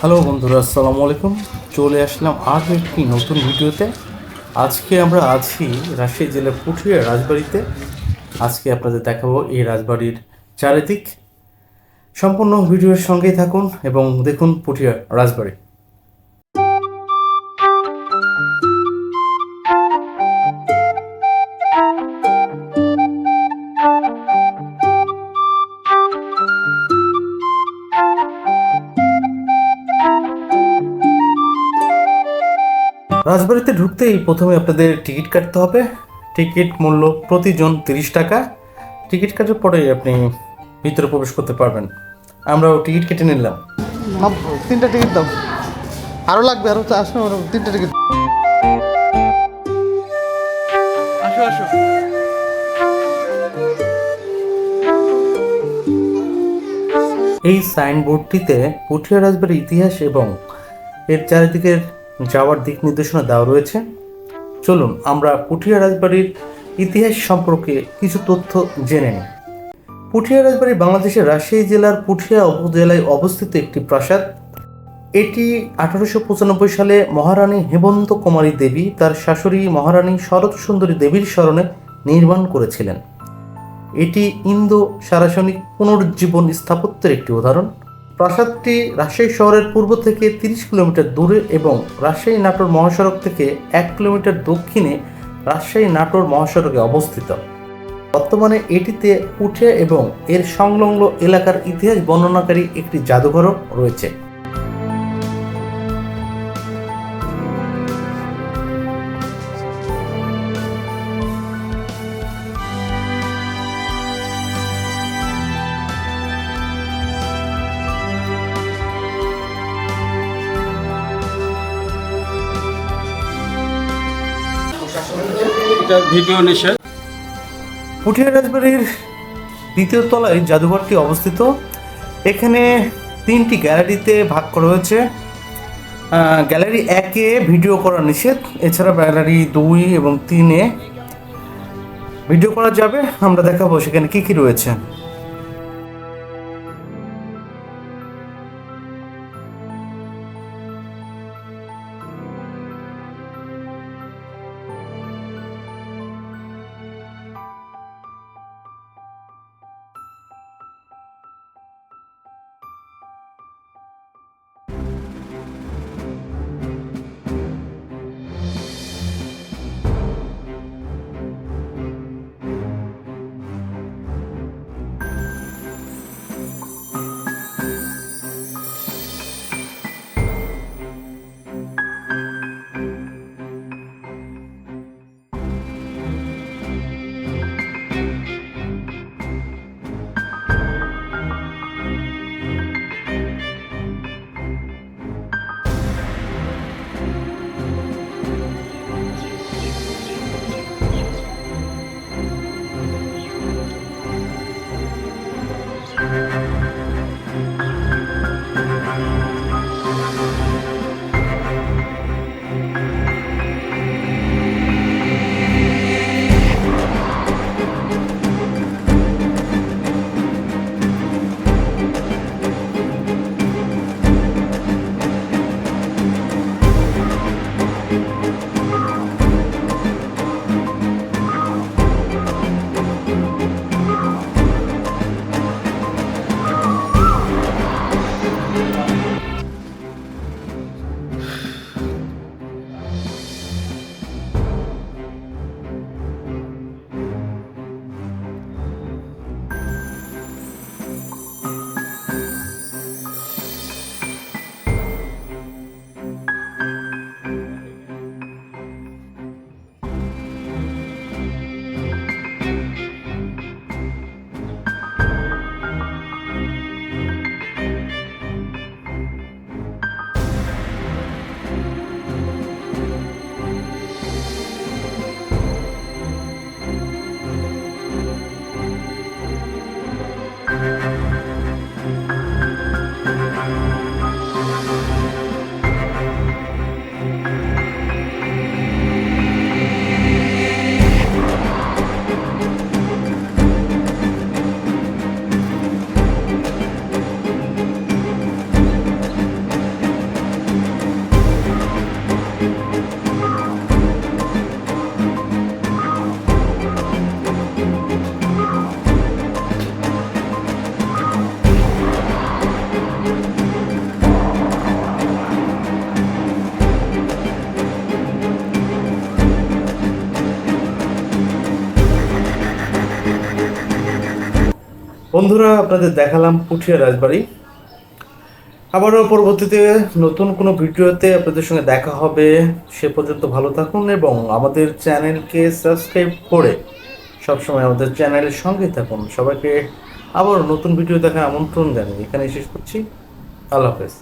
Hello বন্ধুরা, আসসালামু আলাইকুম। চলে আসলাম আর একটি নতুন ভিডিওতে। আজকে আমরা আছি রাজশাহী জেলার পুঠিয়া রাজবাড়িতে। আজকে আপনাদের দেখাবো এই রাজবাড়ির চারিদিক। সম্পূর্ণ ভিডিওর সঙ্গেই থাকুন এবং দেখুন পুঠিয়া রাজবাড়ি। রাজবাড়িতে ঢুকতেই প্রথমে আপনাদের টিকিট কাটতে হবে। টিকিট মূল্য প্রতিজন তিরিশ টাকা। টিকিট কাটার পরে আপনি ভিতরে প্রবেশ করতে পারবেন। আমরাও টিকিট কেটে নিলাম। তিনটা টিকিট দাও। আরও লাগবে আরও আসো আরও তিনটা টিকিট আসো আসো। এই সাইনবোর্ডটিতে পুঠিয়া রাজবাড়ির ইতিহাস এবং এর চারিদিকের যাওয়ার দিক নির্দেশনা দেওয়া রয়েছে। চলুন, আমরা পুঠিয়া রাজবাড়ির ইতিহাস সম্পর্কে কিছু তথ্য জেনে নিই। পুঠিয়া রাজবাড়ি বাংলাদেশের রাজশাহী জেলার পুঠিয়া উপজেলায় অবস্থিত একটি প্রাসাদ। এটি আঠারোশো পঁচানব্বই সালে মহারানী হেমন্ত কুমারী দেবী তার শাশুড়ি মহারানী শরৎ সুন্দরী দেবীর স্মরণে নির্মাণ করেছিলেন। এটি ইন্দো সারাসনিক পুনরুজ্জীবন স্থাপত্যের একটি উদাহরণ। প্রাসাদটি রাজশাহী শহরের পূর্ব থেকে তিরিশ কিলোমিটার দূরে এবং রাজশাহী নাটোর মহাসড়ক থেকে এক কিলোমিটার দক্ষিণে রাজশাহী নাটোর মহাসড়কে অবস্থিত। বর্তমানে এটিতে উঠে এবং এর সংলগ্ন এলাকার ইতিহাস বর্ণনাকারী একটি জাদুঘরও রয়েছে। এটা ভিডিও নিষেধ। পুঠিয়া রাজবাড়ির দ্বিতীয় তলায় জাদুঘরটি অবস্থিত। এখানে তিনটি গ্যালারিতে ভাগ করা হয়েছে। গ্যালারি একে ভিডিও করা নিষেধ, এছাড়া গ্যালারি দুই এবং তিনে ভিডিও করা যাবে। আমরা দেখাবো সেখানে কি কি রয়েছে। বন্ধুরা, আপনাদের দেখালাম পুঠিয়া রাজবাড়ি। আবারও পরবর্তীতে নতুন কোনো ভিডিওতে আপনাদের সঙ্গে দেখা হবে। সে পর্যন্ত ভালো থাকুন এবং আমাদের চ্যানেলকে সাবস্ক্রাইব করে সবসময় আমাদের চ্যানেলের সঙ্গে থাকুন। সবাইকে আবার নতুন ভিডিও দেখার আমন্ত্রণ জানাই এখানে শেষ করছি। আল্লাহ হাফেজ।